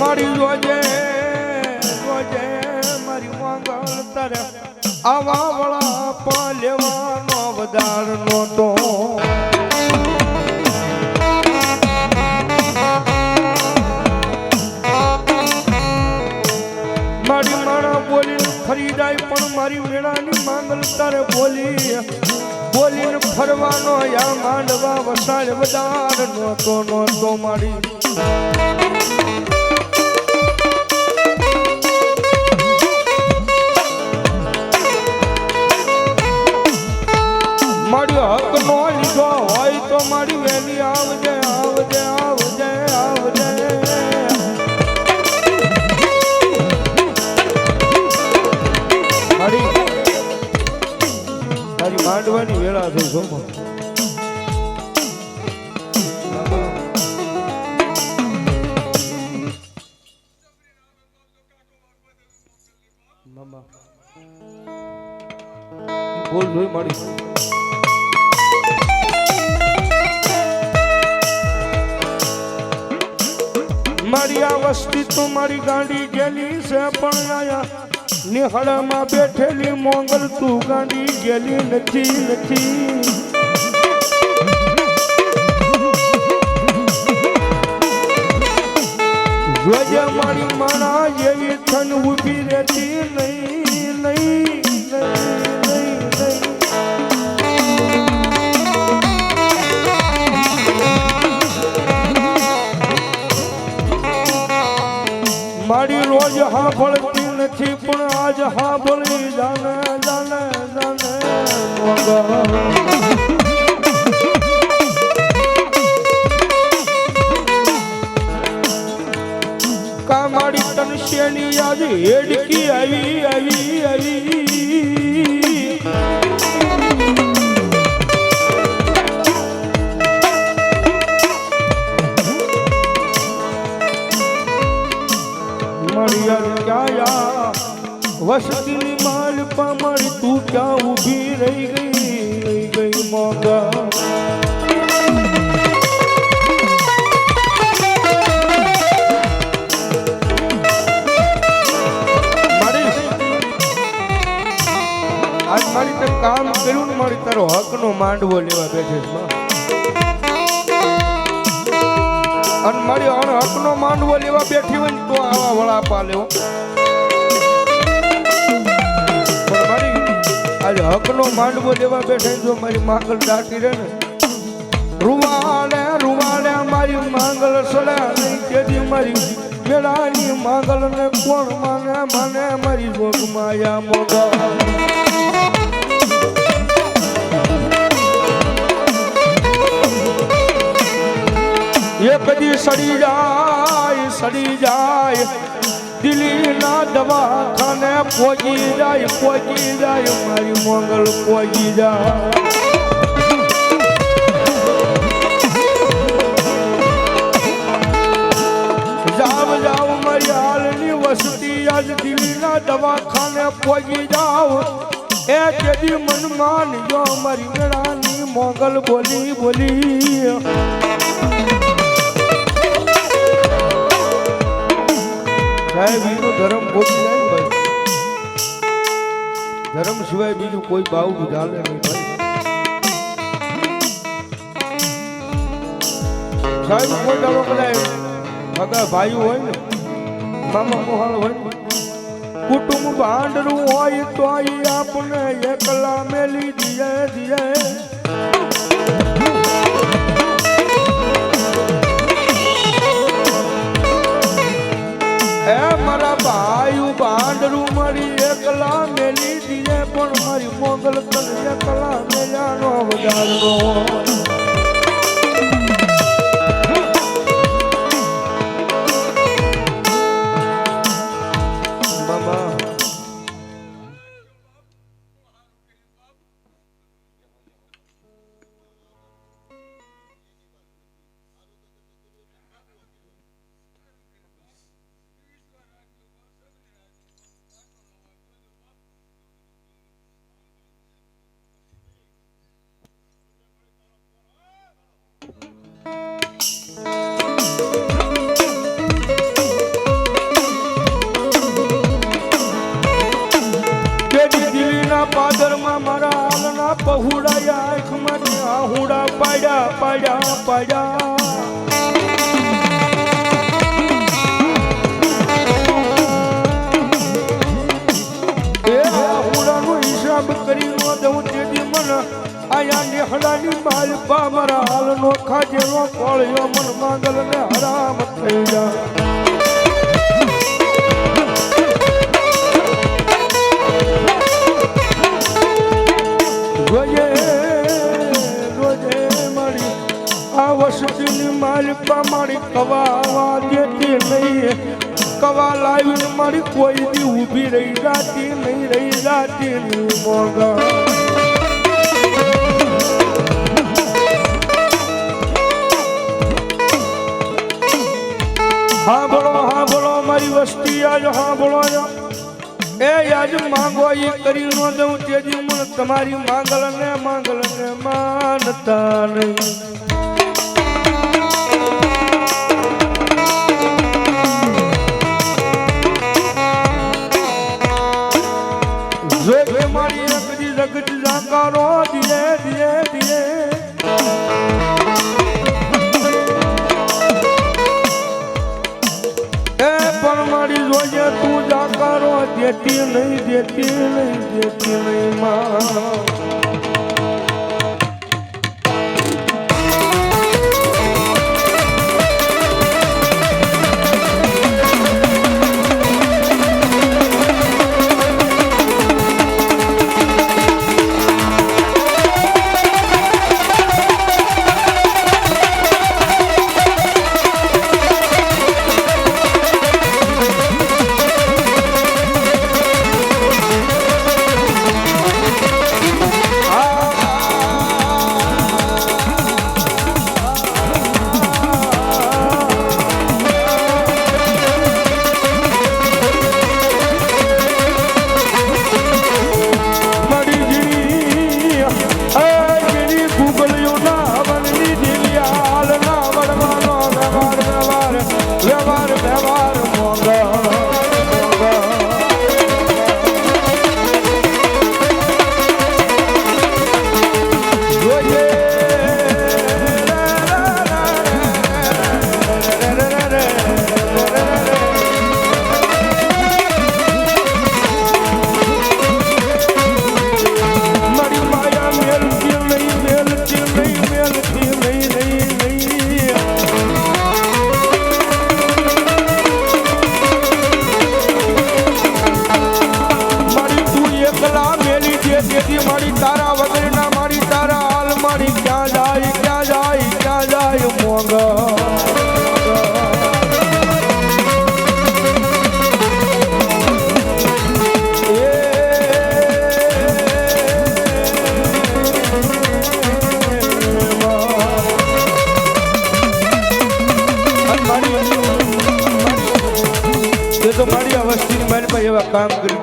મારી રોજે રોજે મારી માંગલ તારે આવા વળા પાલેવાનો વધાર નહોતો. મારી માણા બોલીને ફરી જાય, પણ મારી મેળાની માંગલ તારે બોલી, બોલીને ફરવાનો યા માંડવા વસાડ વધાર નહોતો મારી મારી. લીધો હોય તો મારી વેલી આવજે આવજે આવજે આવજે. તારી માંડવાની વેળા થઈ મામા. બોલ જોઈ મારી. મારી આ વસ્તી તો મારી ગાડી ગેલી છે પણ આયા નિહળમાં બેઠેલી મોંગલ તું ગાડી ગેલી નથી નથી. જોજે મારી માણા, એવી થન ઊભી રહેતી નહીં નહીં. સાંભળી જાને જાને જાને મોગલ. કા મારી તન શેની આજ હેડકી આવી આવી આવી વસતીની માલ પામણ તું ક્યાં ઊભી રહી ગઈ? રહી ગઈ મોગા મારી કામ કર્યું ને મારી તારો હકનો માંડવો લેવા બેઠે અને મારી અણ હકનો માંડવો લેવા બેઠી હોય ને તો આવા વળાપા લેવો. આજે હકનો માંડવો લેવા બેઠે જો મારી માંગલ દાટી રહે ને. રૂવાલે રૂવાલે મારી માંગલ સડે નહીં તેથી મારી મેળાની માંગલ ને કોણ માને માને મારી ભોગ માયા મોગા એ કદી સડી જાય સડી જાય. દિલ્હીના દવાખાને પોગી જાય પોગી જાય, મારી મોગલ પોગી જાય. જાવ જાવ, મારી હાલની વસતી આજ દિલ્હીના દવાખાને પહોંચી જાવ. એ જેદી મનમાં જો મારી મેળાની મોગલ બોલી બોલી. સાહેબ એનો ધર્મ પહોંચી જાય ભાઈ. ધર્મ સિવાય બીજું કોઈ બાવડું ચાલે નહીં ભાઈ. સાહેબ કોઈ દાડો બધા બધા ભાઈઓ હોય ને, મામા મોહાળ હોય કુટુંબ ભાંડરું હોય તો આપણે એકલા મેલી દિયે દીએ મારા ભાઈ ભાંડરું મારી એકલા મેલી દીએ પણ મારી મોગલ કલ એકલા મેલ્યાનો વધારનો કોળિયો મન માંગલ ને હરામ થઈ જા. રોજે રોજે મારી આ વસતીની માલિકા મારી કવાવા દેતી નહીં. કવા લાવીને મારી કોઈ બી ઊભી રહી જાતી નહીં, રહી જાતી નહીં મોગા. એ આજ માંગો, એ કરી નો દઉં, તેજી મન તમારી માંગલ ને માંગલ ને માનતા નહીં. નહીં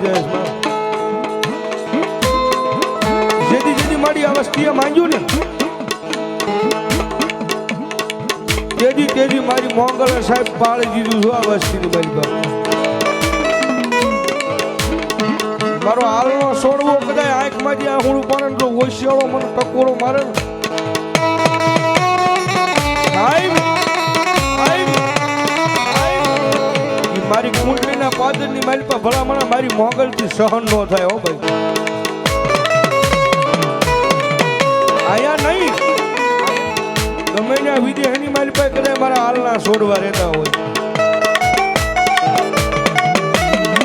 કામ કરી જાય છે માં. જેથી જેથી મારી આ વસ્તીએ માંગ્યું ને તેથી તેથી મારી મોંગલ સાહેબ પાળી દીધું છું આ વસ્તીની મારી મારો હાલનો સોડવો કદાચ આંખમાંથી આ હું પડે તો હોશિયાળો મને ટકોરો મારે મારી કુંડલીના પાદરની મારી પર ભલામણા મારી મોગલથી સહન ન થાય હો ભાઈ. આયા નહીં. ગમે ત્યાં વિદેહની મારી પાસે કદાચ મારા હાલના છોડવા રહેતા હોય.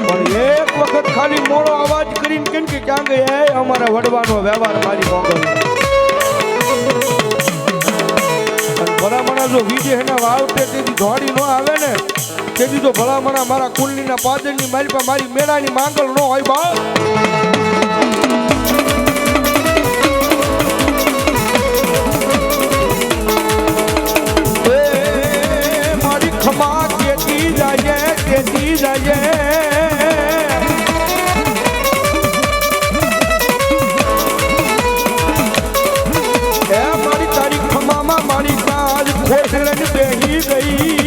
પણ એક વખત ખાલી મોડો અવાજ કરીને કેમ કે ક્યાં ગયા એ અમારા વડવાનો વ્યવહાર મારી અને ભલામણા જો એના વાવતે તેથી દોડી ન આવે ને તેથી તો ભલામણા મારા કુંડલીના પાદરની મારી પાસે મારી મેળાની માંગલ ન હોય બા મારી ખમા કેતી જાય કેતી જાય. મારી તારી ખમામાં મારી કાજ ખોટલન બેહી ગઈ.